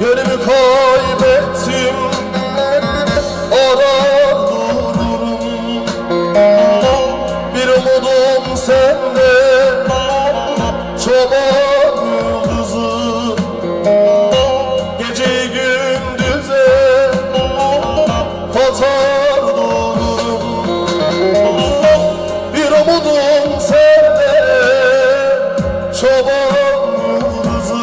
Yönümü kaybettim Aram dururum. Bir umudum sende Çoban çoban yıldızı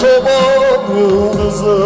Çoban yıldızı.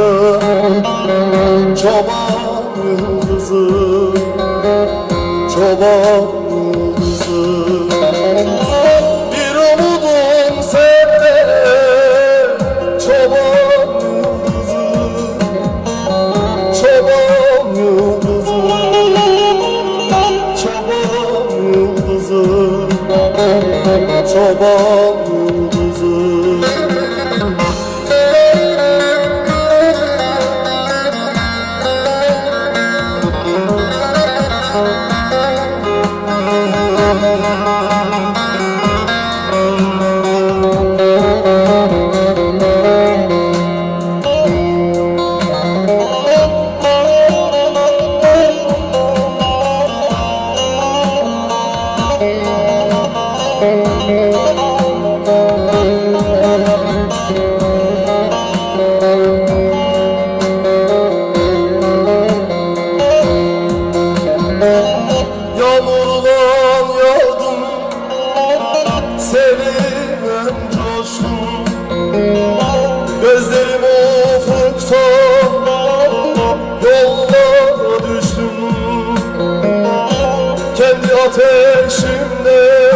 ateşimde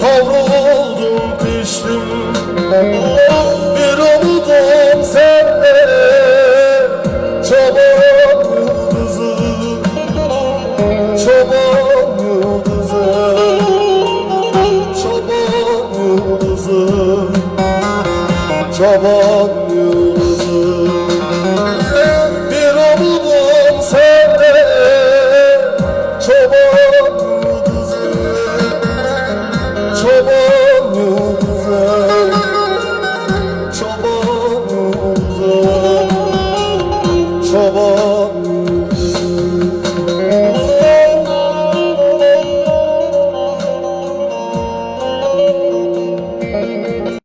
Kavruldum piştim Bir umudum senle Çoban yıldızı Çoban yıldızı Çoban yıldızı Çoban yıldızı Lobo.